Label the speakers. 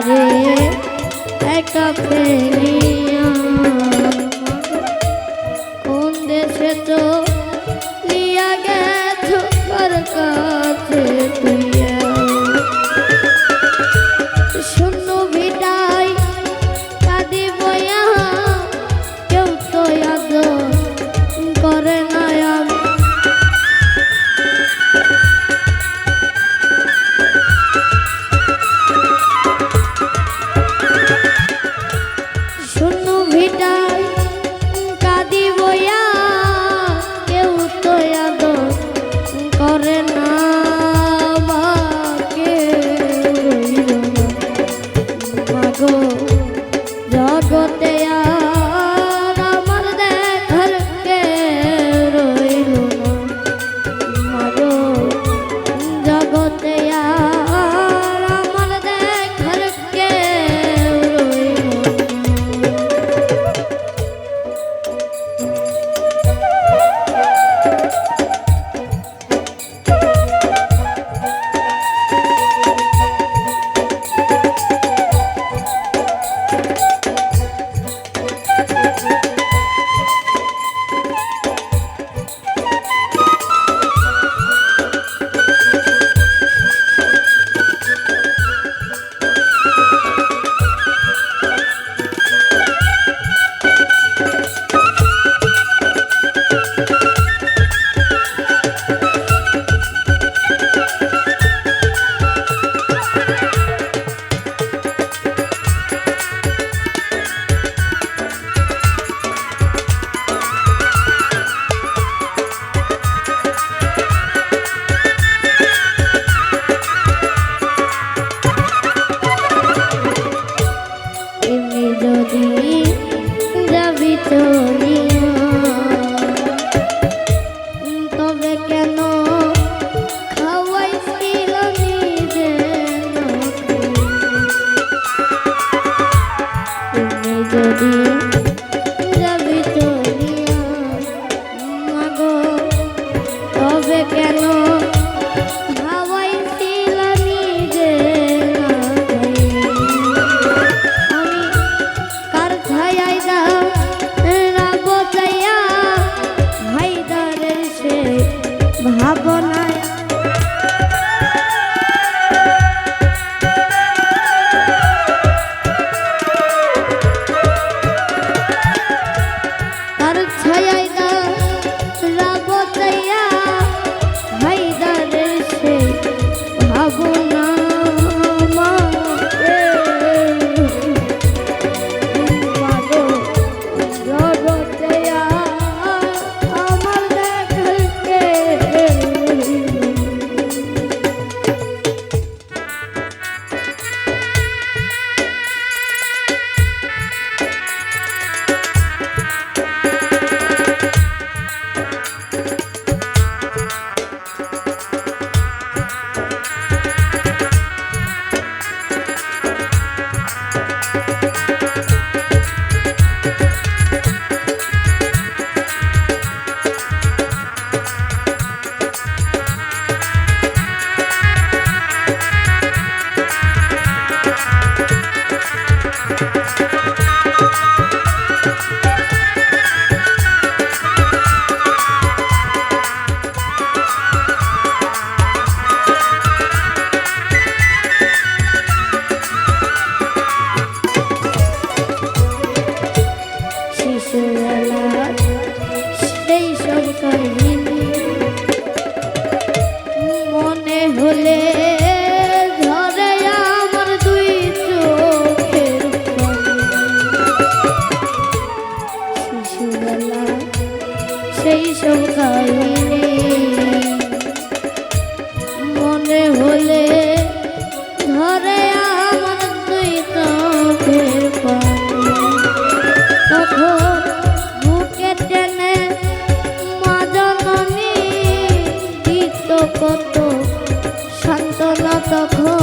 Speaker 1: তারে একা পেয়ে যদি যাবি চলিয়া তবে কেন খাওয়াইছিল নিজে তুমি যদি যাবি চলিয়া তবে কেন Thank you. সান্ত্বনা